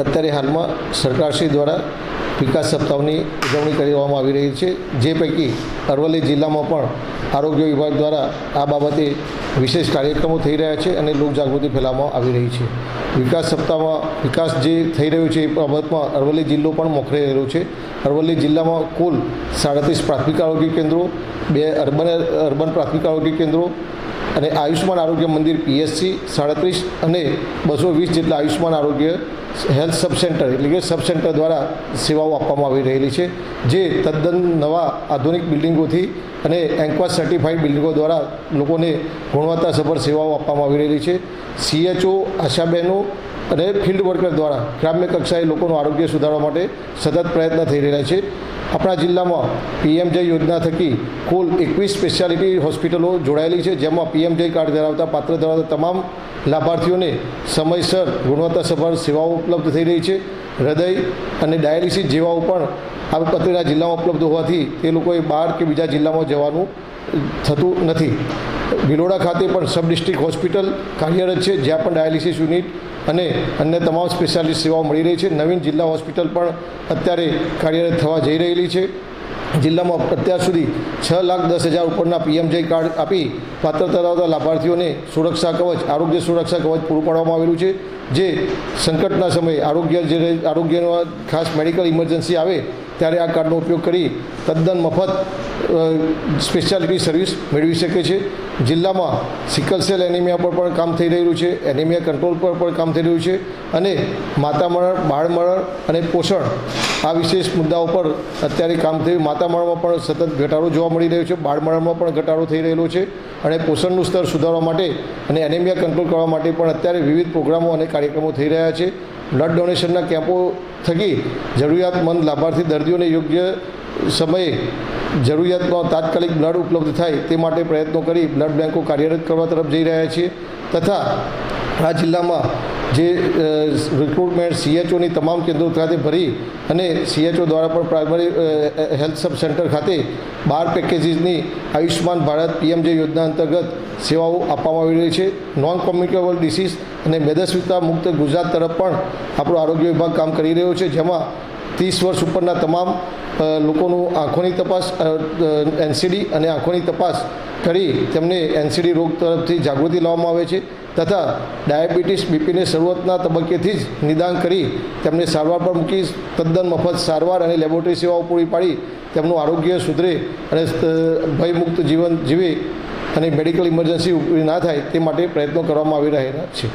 અત્યારે હાલમાં સરકારશ્રી દ્વારા વિકાસ સપ્તાહની ઉજવણી કરવામાં આવી રહી છે. જે પૈકી અરવલ્લી જિલ્લામાં પણ આરોગ્ય વિભાગ દ્વારા આ બાબતે વિશેષ કાર્યક્રમો થઈ રહ્યા છે અને લોકજાગૃતિ ફેલાવવામાં આવી રહી છે. વિકાસ સપ્તાહમાં વિકાસ જે થઈ રહ્યો છે એ બાબતમાં અરવલ્લી જિલ્લો પણ મોખરે રહેલો છે. અરવલ્લી જિલ્લામાં કુલ સાડત્રીસ પ્રાથમિક આરોગ્ય કેન્દ્રો, બે અર્બન અર્બન પ્રાથમિક આરોગ્ય કેન્દ્રો અને આયુષ્માન આરોગ્ય મંદિર પીએસસી સાડત્રીસ અને બસો વીસ જેટલા આયુષ્માન આરોગ્ય હેલ્થ સબ સેન્ટર એટલે કે સબ સેન્ટર દ્વારા સેવાઓ આપવામાં આવી રહેલી છે, જે તદ્દન નવા આધુનિક બિલ્ડિંગોથી અને એન્કવાસ સર્ટિફાઈડ બિલ્ડિંગો દ્વારા લોકોને ગુણવત્તાસભર સેવાઓ આપવામાં આવી રહેલી છે. સીએચઓ આશાબહેનો અને ફિલ્ડ વર્કર દ્વારા ગ્રામ્ય કક્ષાએ લોકોનું આરોગ્ય સુધારવા માટે સતત પ્રયત્ન થઈ રહ્યા છે. આપણા જિલ્લામાં પીએમજે યોજના થકી કુલ એકવીસ સ્પેશિયાલિટી હોસ્પિટલો જોડાયેલી છે, જેમાં પીએમજે કાર્ડ ધરાવતા પાત્ર ધરાવતા તમામ લાભાર્થીઓને સમયસર ગુણવત્તાસભર સેવાઓ ઉપલબ્ધ થઈ રહી છે. હૃદય અને ડાયાલિસિસ જેવાઓ પણ આ અત્રેના જિલ્લામાં ઉપલબ્ધ હોવાથી તે લોકોએ બહાર કે બીજા જિલ્લામાં જવાનું થતું નથી. ભિલોડા ખાતે પણ સબ ડિસ્ટ્રિક્ટ હોસ્પિટલ કાર્યરત છે, જ્યાં પણ ડાયાલિસિસ યુનિટ અને અન્ય તમામ સ્પેશિયાલિસ્ટ સેવાઓ મળી રહી છે. નવીન જિલ્લા હોસ્પિટલ પણ અત્યારે કાર્યરત થવા જઈ રહેલી છે. જિલ્લામાં અત્યાર સુધી છ લાખ દસ હજાર ઉપરના પીએમજે કાર્ડ આપી પાત્ર ધરાવતા લાભાર્થીઓને સુરક્ષા કવચ, આરોગ્ય સુરક્ષા કવચ પૂરું પાડવામાં આવેલું છે. જે સંકટના સમયે આરોગ્ય જે આરોગ્યનો ખાસ મેડિકલ ઇમરજન્સી આવે ત્યારે આ કાર્ડનો ઉપયોગ કરી તદ્દન મફત સ્પેશિયાલિટી સર્વિસ મેળવી શકે છે. જિલ્લામાં સિકલ સેલ એનિમિયા પર પણ કામ થઈ રહ્યું છે. એનિમિયા કંટ્રોલ પર પણ કામ થઈ રહ્યું છે. અને માતા મરણ, બાળ અને પોષણ આ વિશેષ મુદ્દાઓ પર અત્યારે કામ થયું. માતા મરણમાં પણ સતત ઘટાડો જોવા મળી રહ્યો છે. બાળ પણ ઘટાડો થઈ રહેલો છે અને પોષણનું સ્તર સુધારવા માટે અને એનિમિયા કંટ્રોલ કરવા માટે પણ અત્યારે વિવિધ પ્રોગ્રામો અને કાર્યક્રમો થઈ રહ્યા છે. બ્લડ ડોનેશનના કેમ્પો થકી જરૂરિયાતમંદ લાભાર્થી દર્દીઓને યોગ્ય સમયે જરૂરિયાતમાં તાત્કાલિક બ્લડ ઉપલબ્ધ થાય તે માટે પ્રયત્નો કરી બ્લડ બેન્કો કાર્યરત કરવા તરફ જઈ રહ્યા છીએ તથા આ જિલ્લામાં જે રિક્રુટમેન્ટ સીએચઓની તમામ કેન્દ્રો ખાતે ભરી અને સીએચઓ દ્વારા પણ પ્રાઇમરી હેલ્થ સબ સેન્ટર ખાતે બાર પેકેજીસની આયુષ્યમાન ભારત પીએમજે યોજના અંતર્ગત સેવાઓ આપવામાં આવી રહી છે. નોન કોમ્યુનિકેબલ ડિસીઝ અને મેદસ્વીતા મુક્ત ગુજરાત તરફ પણ આપણો આરોગ્ય વિભાગ કામ કરી રહ્યો છે. જેમાં ત્રીસ વર્ષ ઉપરના તમામ લોકોનું આંખોની તપાસ એનસીડી અને આંખોની તપાસ કરી તેમને એનસીડી રોગ તરફથી જાગૃતિ લાવવામાં આવે છે તથા ડાયાબિટીસ બીપીને શરૂઆતના તબક્કેથી જ નિદાન કરી તેમને સારવાર પર મૂકી તદ્દન મફત સારવાર અને લેબોરેટરી સેવાઓ પૂરી પાડી તેમનું આરોગ્ય સુધરે અને ભયમુક્ત જીવન જીવે અને મેડિકલ ઇમરજન્સી ના થાય તે માટે પ્રયત્નો કરવામાં આવી રહેલા છે.